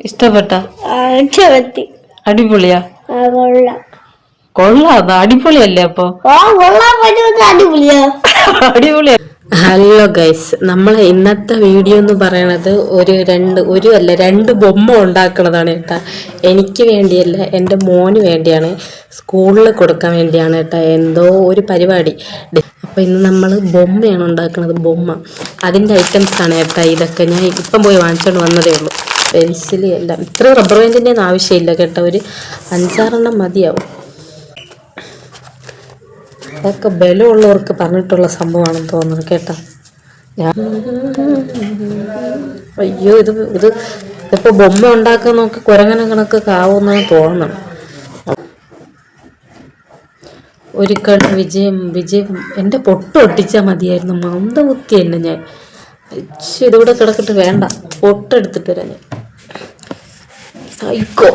ഇഷ്ടപ്പെട്ട? ഇഷ്ടപ്പെട്ടി. അടിപൊളിയാ? കൊള്ളാം. കൊള്ളാം അടിപൊളിയല്ലേ അപ്പൊ? അടിപൊളിയാ. അടിപൊളിയാ. ഹലോ ഗൈസ് നമ്മളെ ഇന്നത്തെ വീഡിയോ എന്ന് പറയണത് ഒരു രണ്ട് ഒരു അല്ല രണ്ട് ബൊമ്മ ഉണ്ടാക്കണതാണ് ഏട്ടാ എനിക്ക് വേണ്ടിയല്ല എന്റെ മോന് വേണ്ടിയാണ്. സ്കൂളിൽ കൊടുക്കാൻ വേണ്ടിയാണ് ഏട്ടാ എന്തോ ഒരു പരിപാടി. അപ്പോൾ ഇന്ന് നമ്മൾ ബൊമ്മയാണ് ഉണ്ടാക്കുന്നത് ബൊമ്മ. അതിന്റെ ഐറ്റംസ് ആണ് ഏട്ടാ ഇതൊക്കെ ഞാൻ ഇപ്പം പോയി വാങ്ങിച്ചുകൊണ്ട് വന്നതേ ഉള്ളൂ. പെൻസിൽ എല്ലാം. ഇത്ര റബ്ബർ ബാൻഡിന്റെ ഒന്നും ആവശ്യമില്ല കേട്ടോ. ഒരു അഞ്ചാറെണ്ണം മതിയാവും. അതൊക്കെ ബലമുള്ളവർക്ക് പറഞ്ഞിട്ടുള്ള സംഭവമാണെന്ന് തോന്നുന്നു കേട്ടോ. ഞാൻ അയ്യോ ഇത് ഇത് ഇപ്പോൾ ബൊമ്മ ഉണ്ടാക്കാൻ നോക്കി കുരങ്ങനെ കണക്ക് ആവുമെന്നാണ് തോന്നണം കണ് വിജയം വിജയം. എന്റെ പൊട്ട് ഒട്ടിച്ചാൽ മതിയായിരുന്നു. മന്ദബുദ്ധി തന്നെ ഞാൻ. ശ്ശെ, ഇതിവിടെ കിടക്കിട്ട്. വേണ്ട. പൊട്ടെടുത്തിട്ട് വരാം ഞാൻ. 最高